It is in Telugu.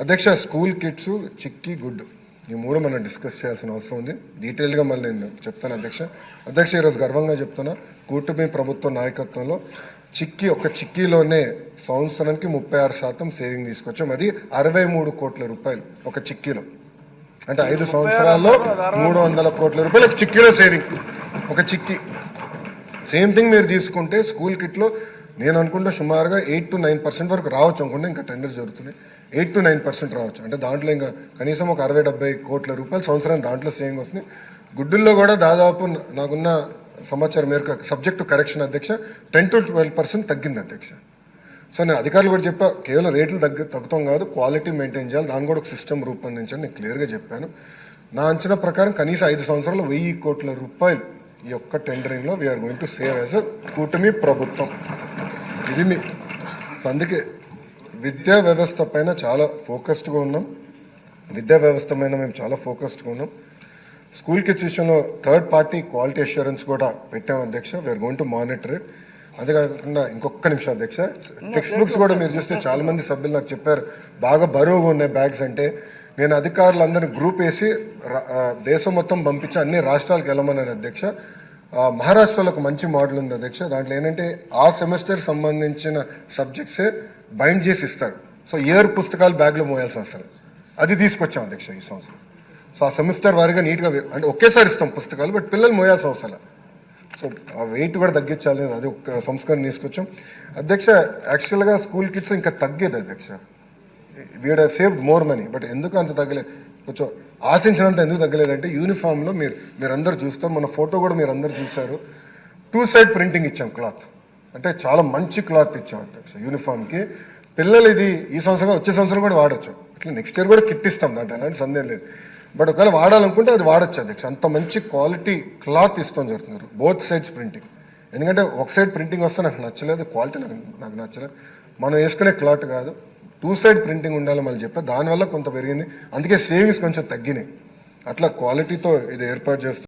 అధ్యక్ష స్కూల్ కిట్స్ చిక్కి గుడ్. ఈ మూడు మనం డిస్కస్ చేయాల్సిన అవసరం ఉంది. డీటెయిల్గా మళ్ళీ నేను చెప్తాను అధ్యక్ష. అధ్యక్ష ఈరోజు గర్వంగా చెప్తున్నా కూటమి ప్రభుత్వ నాయకత్వంలో చిక్కీ ఒక చిక్కీలోనే సంవత్సరానికి ముప్పై ఆరు శాతం సేవింగ్ తీసుకొచ్చాం. అది అరవై మూడు కోట్ల రూపాయలు ఒక చిక్కీలో. అంటే ఐదు సంవత్సరాల్లో మూడు వందల కోట్ల రూపాయలు ఒక చిక్కీలో సేవింగ్. ఒక చిక్కీ. సేమ్ థింగ్ మీరు తీసుకుంటే స్కూల్ కిట్లో నేను అనుకుంటే సుమారుగా ఎయిట్ టు నైన్ పర్సెంట్ వరకు రావచ్చు అనుకుంటే ఇంకా టెండర్స్ జరుగుతున్నాయి. ఎయిట్ టు నైన్ పర్సెంట్ రావచ్చు. అంటే దాంట్లో ఇంకా కనీసం ఒక అరవై డెబ్బై కోట్ల రూపాయలు సంవత్సరం దాంట్లో సేవింగ్ వస్తున్నాయి. గుడ్డుల్లో కూడా దాదాపు నాకున్న సమాచారం మేరకు సబ్జెక్టు కరెక్షన్ అధ్యక్ష టెన్ టు ట్వెల్వ్ పర్సెంట్ తగ్గింది అధ్యక్ష. సో నేను అధికారులు కూడా చెప్పా కేవలం రేట్లు తగ్గి తగ్గుతాం కాదు క్వాలిటీ మెయింటైన్ చేయాలి. దాన్ని కూడా ఒక సిస్టమ్ రూపొందించండి. నేను క్లియర్గా చెప్పాను. నా అంచనా ప్రకారం కనీసం ఐదు సంవత్సరాలు వెయ్యి కోట్ల రూపాయలు ఈ యొక్క టెండరింగ్లో we're going to save as a కూటమి ప్రభుత్వం. ఇది మీ సో అందుకే విద్యా వ్యవస్థ పైన చాలా ఫోకస్డ్గా ఉన్నాం. విద్యా వ్యవస్థ పైన మేము చాలా ఫోకస్డ్గా ఉన్నాం. స్కూల్ కిడ్స్ విషయంలో థర్డ్ పార్టీ క్వాలిటీ అష్యూరెన్స్ కూడా పెట్టాం అధ్యక్ష. We're going to monitor it అదే కాకుండా ఇంకొక నిమిషం అధ్యక్ష. టెక్స్ట్ బుక్స్ కూడా మీరు చూస్తే చాలా మంది సభ్యులు నాకు చెప్పారు బాగా బరువుగా ఉన్నాయి బ్యాగ్స్ అంటే నేను అధికారులందరినీ గ్రూప్ వేసి దేశం మొత్తం పంపించి అన్ని రాష్ట్రాలకు వెళ్ళమన్నాను అధ్యక్ష. మహారాష్ట్రలో ఒక మంచి మోడల్ ఉంది అధ్యక్ష. దాంట్లో ఏంటంటే ఆ సెమిస్టర్ సంబంధించిన సబ్జెక్ట్సే బైండ్ చేసి ఇస్తారు. సో ఇయర్ పుస్తకాలు బ్యాగ్లో మోయాల్సి అవసరం. అది తీసుకొచ్చాం అధ్యక్ష ఈ సంవత్సరం. సో ఆ సెమిస్టర్ వారిగా నీట్గా అంటే ఒకేసారి ఇస్తాం పుస్తకాలు బట్ పిల్లలు మోయాల్సి అవసరం సో ఆ వెయిట్ కూడా తగ్గించాలి అది ఒక సంస్కరణ తీసుకొచ్చాం. అధ్యక్ష యాక్చువల్గా స్కూల్ కిడ్స్ ఇంకా తగ్గేది అధ్యక్ష. We'd saved more money but ఎందుకు అంత తగ్గలేదు కొంచెం ఆశించినంత ఎందుకు తగ్గలేదంటే యూనిఫామ్లో మీరు మీరందరూ చూస్తారు. మన ఫోటో కూడా మీరు అందరు చూశారు. టూ సైడ్ ప్రింటింగ్ ఇచ్చాం క్లాత్ అంటే చాలా మంచి క్లాత్ ఇచ్చాం అధ్యక్ష యూనిఫామ్కి పిల్లలు ఇది ఈ సంవత్సరం వచ్చే సంవత్సరం కూడా వాడచ్చు. అట్లా నెక్స్ట్ ఇయర్ కూడా కిట్ ఇస్తాం దాంట్లో అలాంటి సందేహం లేదు. బట్ ఒకవేళ వాడాలనుకుంటే అది వాడచ్చు అధ్యక్ష. అంత మంచి క్వాలిటీ క్లాత్ ఇస్తాం జరుగుతున్నారు బోత్ సైడ్స్ ప్రింటింగ్ ఎందుకంటే ఒక సైడ్ ప్రింటింగ్ వస్తే నాకు నచ్చలేదు క్వాలిటీ నాకు నాకు నచ్చలేదు. మనం వేసుకునే క్లాత్ కాదు. టూ సైడ్ ప్రింటింగ్ ఉండాలి మళ్ళీ చెప్పా. దానివల్ల కొంత పెరిగింది. అందుకే సేవింగ్స్ కొంచెం తగ్గినాయి. అట్లా క్వాలిటీతో ఇది ఏర్పాటు చేస్తుంది